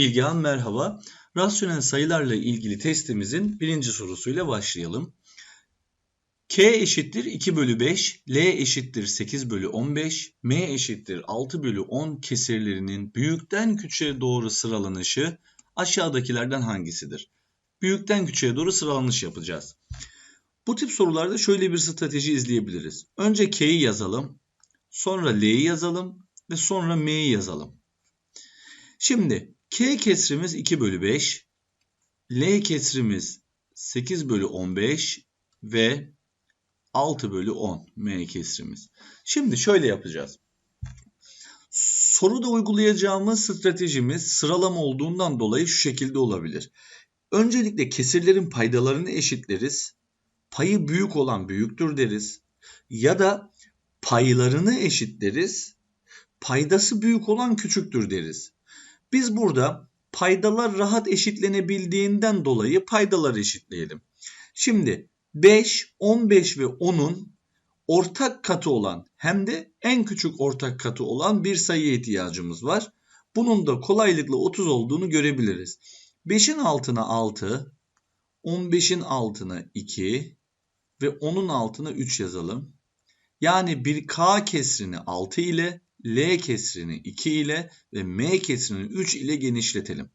Bilgehan merhaba. Rasyonel sayılarla ilgili testimizin birinci sorusuyla başlayalım. K eşittir 2 bölü 5, L eşittir 8 bölü 15, M eşittir 6 bölü 10 kesirlerinin büyükten küçüğe doğru sıralanışı aşağıdakilerden hangisidir? Büyükten küçüğe doğru sıralanış yapacağız. Bu tip sorularda şöyle bir strateji izleyebiliriz. Önce K'yi yazalım, sonra L'yi yazalım ve sonra M'yi yazalım. Şimdi K kesrimiz 2 bölü 5, L kesrimiz 8 bölü 15 ve 6 bölü 10 M kesrimiz. Şimdi şöyle yapacağız. Soruda uygulayacağımız stratejimiz sıralama olduğundan dolayı şu şekilde olabilir. Öncelikle kesirlerin paydalarını eşitleriz. Payı büyük olan büyüktür deriz. Ya da paylarını eşitleriz. Paydası büyük olan küçüktür deriz. Biz burada paydalar rahat eşitlenebildiğinden dolayı paydaları eşitleyelim. Şimdi 5, 15 ve 10'un ortak katı olan hem de en küçük ortak katı olan bir sayıya ihtiyacımız var. Bunun da kolaylıkla 30 olduğunu görebiliriz. 5'in altına 6, 15'in altına 2 ve 10'un altına 3 yazalım. Yani bir K kesrini 6 ile L kesrini 2 ile ve M kesrini 3 ile genişletelim.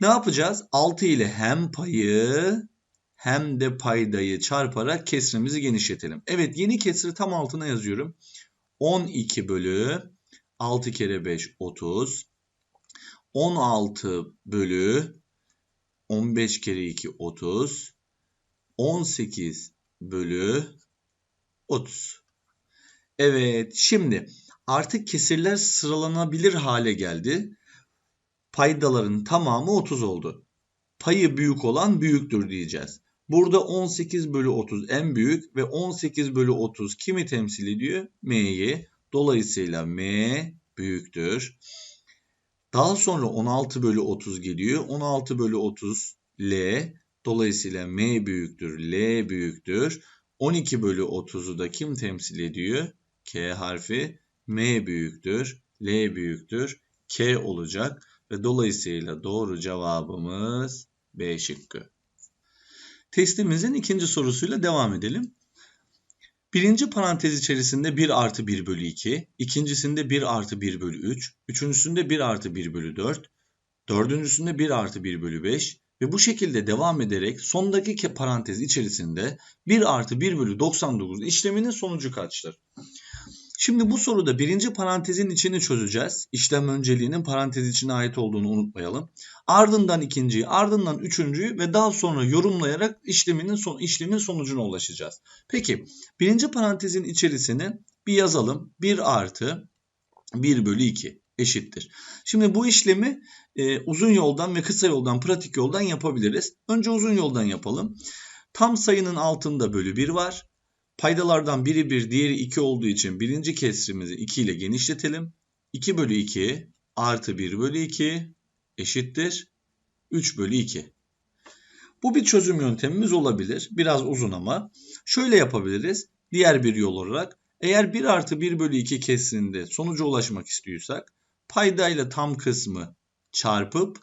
Ne yapacağız? 6 ile hem payı hem de paydayı çarparak kesrimizi genişletelim. Evet yeni kesri tam altına yazıyorum. 12 bölü 6 kere 5 30. 16 bölü 15 kere 2 30. 18 bölü 30. Evet şimdi artık kesirler sıralanabilir hale geldi. Paydaların tamamı 30 oldu. Payı büyük olan büyüktür diyeceğiz. Burada 18 bölü 30 en büyük ve 18 bölü 30 kimi temsil ediyor? M'yi. Dolayısıyla M büyüktür. Daha sonra 16 bölü 30 geliyor. 16 bölü 30 L. Dolayısıyla M büyüktür, L büyüktür. 12 bölü 30'u da kim temsil ediyor? K harfi. M büyüktür, L büyüktür, K olacak ve dolayısıyla doğru cevabımız B şıkkı. Testimizin ikinci sorusuyla devam edelim. Birinci parantez içerisinde 1 artı 1 bölü 2, ikincisinde 1 artı 1 bölü 3, üçüncüsünde 1 artı 1 bölü 4, dördüncüsünde 1 artı 1 bölü 5 ve bu şekilde devam ederek sondaki parantez içerisinde 1 artı 1 bölü 99 işleminin sonucu kaçtır? Şimdi bu soruda birinci parantezin içini çözeceğiz. İşlem önceliğinin parantez içine ait olduğunu unutmayalım. Ardından ikinciyi, ardından üçüncüyü ve daha sonra yorumlayarak işleminin son, işlemin sonucuna ulaşacağız. Peki birinci parantezin içerisini bir yazalım. 1 artı 1 bölü 2 eşittir. Şimdi bu işlemi e, uzun yoldan ve kısa yoldan, pratik yoldan yapabiliriz. Önce uzun yoldan yapalım. Tam sayının altında bölü 1 var. Paydalardan biri 1, diğeri 2 olduğu için birinci kesrimizi 2 ile genişletelim. 2 bölü 2 artı 1 bölü 2 eşittir 3 bölü 2. Bu bir çözüm yöntemimiz olabilir. Biraz uzun ama. Şöyle yapabiliriz. Diğer bir yol olarak. Eğer 1 artı 1 bölü 2 kesrinde sonuca ulaşmak istiyorsak paydayla tam kısmı çarpıp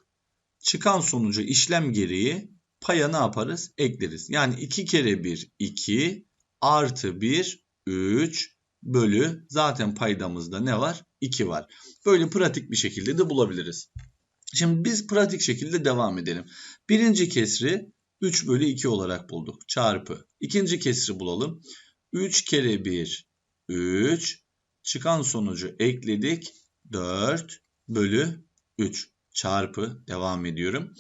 çıkan sonucu işlem gereği paya ne yaparız? Ekleriz. Yani 2 kere 1 2 artı 1 3 bölü zaten paydamızda ne var? 2 var. Böyle pratik bir şekilde de bulabiliriz. Şimdi biz pratik şekilde devam edelim. Birinci kesri 3 bölü 2 olarak bulduk. Çarpı. İkinci kesri bulalım. 3 kere 1 3 çıkan sonucu ekledik. 4 bölü 3 çarpı devam ediyorum.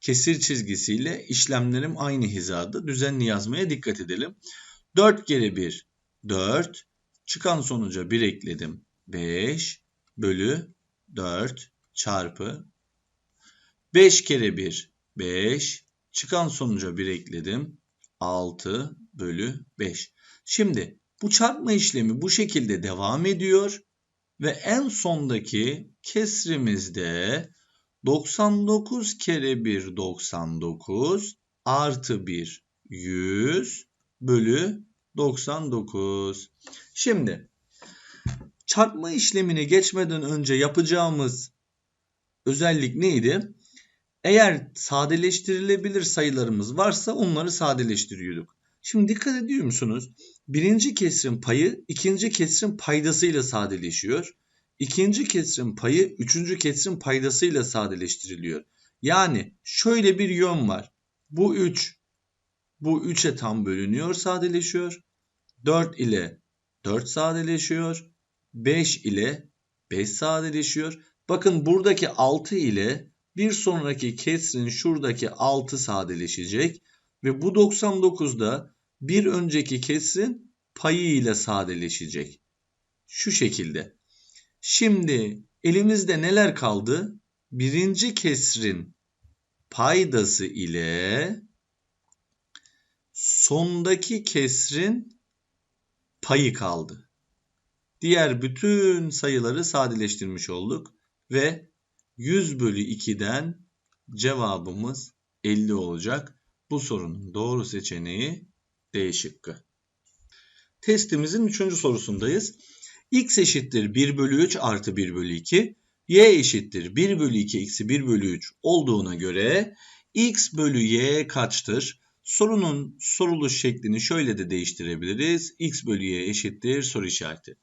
Kesir çizgisiyle işlemlerim aynı hizada. Düzenli yazmaya dikkat edelim. 4 kere 1 4. Çıkan sonuca 1 ekledim. 5 bölü 4 çarpı 5 kere 1 5. Çıkan sonuca 1 ekledim. 6 bölü 5. Şimdi bu çarpma işlemi bu şekilde devam ediyor. Ve en sondaki kesrimizde 99 kere 1 99 artı 1 100 bölü 99. Şimdi çarpma işlemini geçmeden önce yapacağımız özellik neydi? Eğer sadeleştirilebilir sayılarımız varsa onları sadeleştiriyorduk. Şimdi dikkat ediyor musunuz? Birinci kesrin payı ikinci kesrin paydasıyla sadeleşiyor. İkinci kesrin payı üçüncü kesrin paydasıyla sadeleştiriliyor. Yani şöyle bir yön var. Bu 3 bu 3'e tam bölünüyor sadeleşiyor. 4 ile 4 sadeleşiyor. 5 ile 5 sadeleşiyor. Bakın buradaki 6 ile bir sonraki kesrin şuradaki 6 sadeleşecek. Ve bu 99'da bir önceki kesrin payı ile sadeleşecek. Şu şekilde. Şimdi elimizde neler kaldı? Birinci kesrin paydası ile sondaki kesrin payı kaldı. Diğer bütün sayıları sadeleştirmiş olduk ve 100 bölü 2'den cevabımız 50 olacak. Bu sorunun doğru seçeneği D şıkkı. Testimizin 3. sorusundayız. x eşittir 1 bölü 3 artı 1 bölü 2. y eşittir 1 bölü 2 eksi 1 bölü 3 olduğuna göre x bölü y kaçtır? Sorunun soruluş şeklini şöyle de değiştirebiliriz. x bölü y eşittir soru işareti.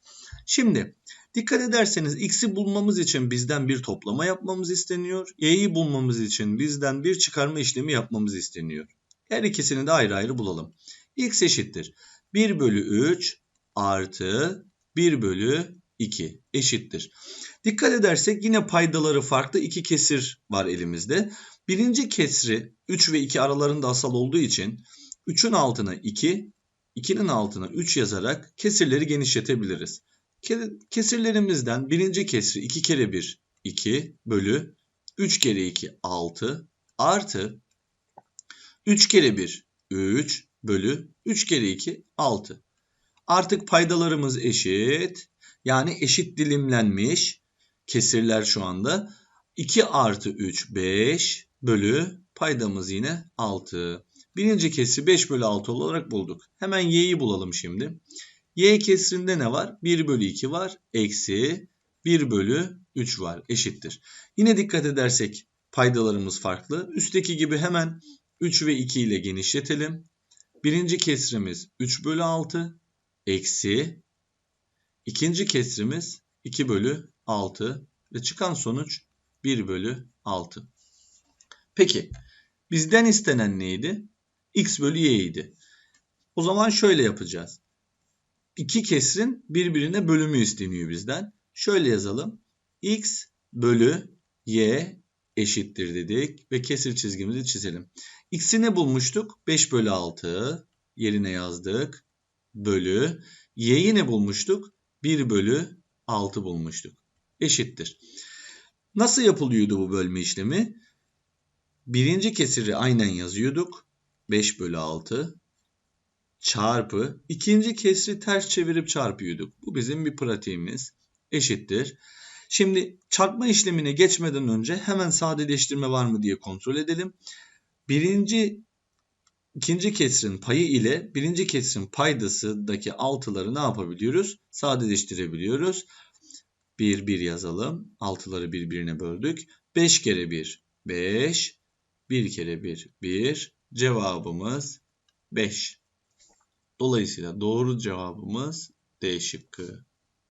Şimdi dikkat ederseniz x'i bulmamız için bizden bir toplama yapmamız isteniyor. y'yi bulmamız için bizden bir çıkarma işlemi yapmamız isteniyor. Her ikisini de ayrı ayrı bulalım. x eşittir 1 bölü 3 artı 1 bölü 2 eşittir. Dikkat edersek yine paydaları farklı iki kesir var elimizde. Birinci kesri 3 ve 2 aralarında asal olduğu için 3'ün altına 2, 2'nin altına 3 yazarak kesirleri genişletebiliriz. Kesirlerimizden birinci kesri 2 kere 1 2 bölü 3 kere 2 6 artı 3 kere 1 3 bölü 3 kere 2 6. Artık paydalarımız eşit. Yani eşit dilimlenmiş kesirler şu anda. 2 artı 3 5 bölü paydamız yine 6. Birinci kesri 5 bölü 6 olarak bulduk. Hemen y'yi bulalım şimdi. y kesrinde ne var? 1 bölü 2 var. Eksi 1 bölü 3 var. Eşittir. Yine dikkat edersek paydalarımız farklı. Üstteki gibi hemen 3 ve 2 ile genişletelim. Birinci kesrimiz 3 bölü 6 eksi ikinci kesrimiz 2 bölü 6 ve çıkan sonuç 1 bölü 6. Peki bizden istenen neydi? x bölü y idi. O zaman şöyle yapacağız. İki kesrin birbirine bölümü isteniyor bizden. Şöyle yazalım. x bölü y eşittir dedik ve kesir çizgimizi çizelim. X'i ne bulmuştuk? 5 bölü 6 yerine yazdık. Bölü. Y'yi ne bulmuştuk? 1 bölü 6 bulmuştuk. Eşittir. Nasıl yapılıyordu bu bölme işlemi? Birinci kesiri aynen yazıyorduk. 5 bölü 6 çarpı ikinci kesri ters çevirip çarpıyorduk. Bu bizim bir pratiğimiz. Eşittir. Şimdi çarpma işlemine geçmeden önce hemen sadeleştirme var mı diye kontrol edelim. Birinci ikinci kesrin payı ile birinci kesrin paydasındaki altıları ne yapabiliyoruz? Sadeleştirebiliyoruz. 1 1 yazalım. Altıları birbirine böldük. 5 kere 1 5. 1 kere 1 1. Cevabımız 5. Dolayısıyla doğru cevabımız D şıkkı.